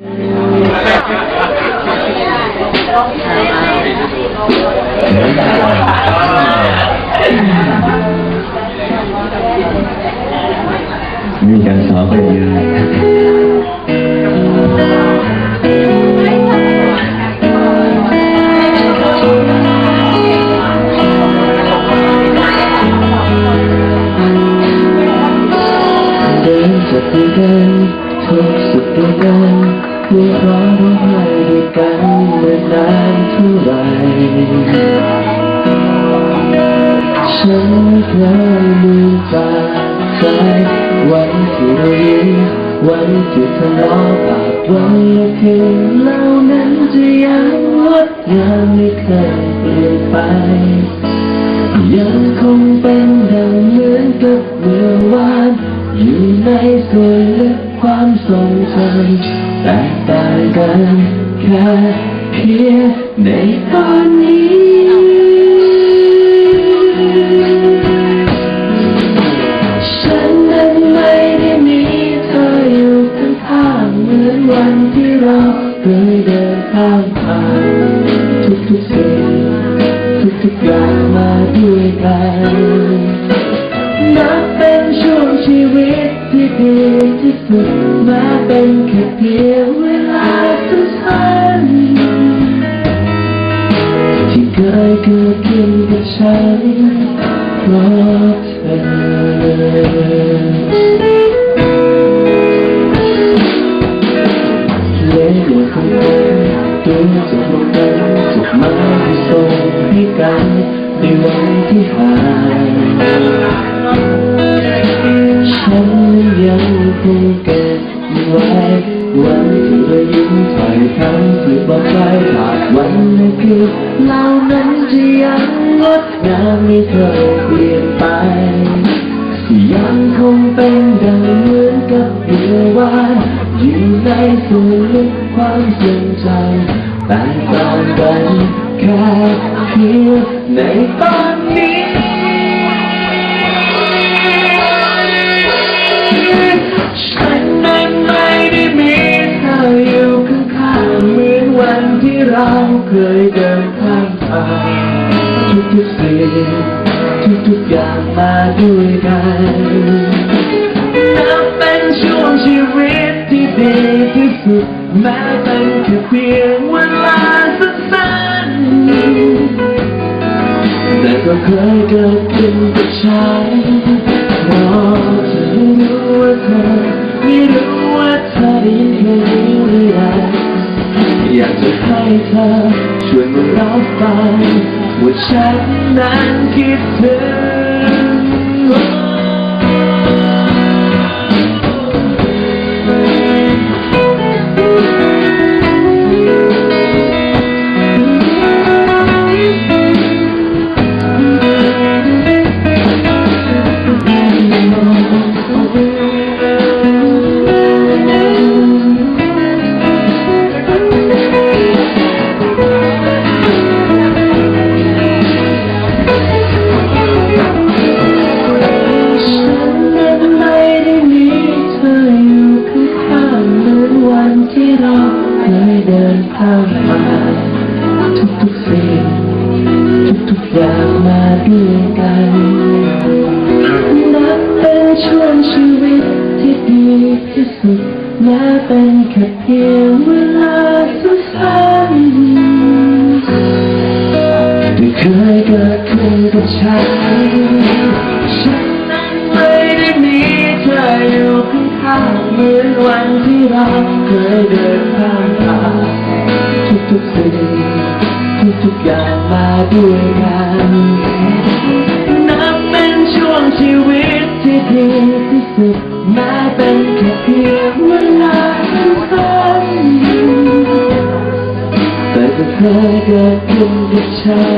มีการสอบไปเยอะเดินจากด้วยกัน ทุกสุดด้วยกันหัวเราะร้องไห้ด้วยกันเมื่อนานเท่าไรฉันไม่เคยลืมจากใจวันที่เรายิ้มวันที่ทะเลาะปากวันและคืนเหล่านั้นจะยังงดงามไม่เคยเปลี่ยนไปยังคงเป็นดังเหมือนกับเมื่อวานอยู่ในส่วนลึก ความทรงจำแตกต่างกันแค่เพียงในตอนนี้ฉันนั้นไม่ได้มีเธออยู่ข้างๆเหมือนวันที่เราเคยเดินข้ามผ่านทุกๆสิ่งทุกๆอย่างมาด้วยกันนับเป็นช่วงชีวิต ดีที่สุดม้เป็นแค่เพียงเวลาสั้นๆที่เคยเกิดขึ้นกับฉันเพราะเธอเล่นตัวของผมตัวจะพบกันจุดหมาที่ส่งให้กันในวันที่หางฉัน ยังคงเก็บไว้วันที่เรายิ้มถอยคำที่บอกไปผ่านวันนั้นคือเหล่านั้นจะยังงดงามไม่เคยเปลี่ยนไป ยังคงเป็นดังเหมือนกับเมื่อวานอยู่ในส่วนลึกความทรงจำแต่ต่างกันแค่เพียงในตอนนี้ เคยเดินข้ามผ่านทุกๆสิ่งทุกๆอย่างมาด้วยกันนับเป็นช่วงชีวิตที่ดีที่สุดแม้เป็นแค่เพียงเวลาสั้นๆแต่ก็เคยเกิดขึ้นกับฉันเพราะเธอรู้ว่าเธอ เธอช่วยมารับฟังว่าฉันนั้นคิดถึง ยเดินข้ามมาทุกสิ่งทุกๆอย่างมาด้วยกันนับเป็นช่วงชีวิตที่ดีที่สุดแม้เป็นแค่เพียงเวลาสั้นๆที่เคยเกิดขึ้นกับฉันฉันนั้นไม่ได้มีเธออยู่ข้างๆเหมือนวันที่เราเคยเดินข้ามผ่าน ทุกๆสิ่งทุกอย่างมาด้วยกัน นับเป็นช่วงชีวิตที่ดีที่สุดแม้เป็นแค่เพียงเวลาสั้นแต่ก็เคยเกิดขึ้นกับฉัน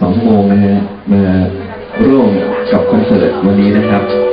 สองชั่วโมงนะฮะมาร่วมกับคอนเสิร์ตวันนี้นะครับ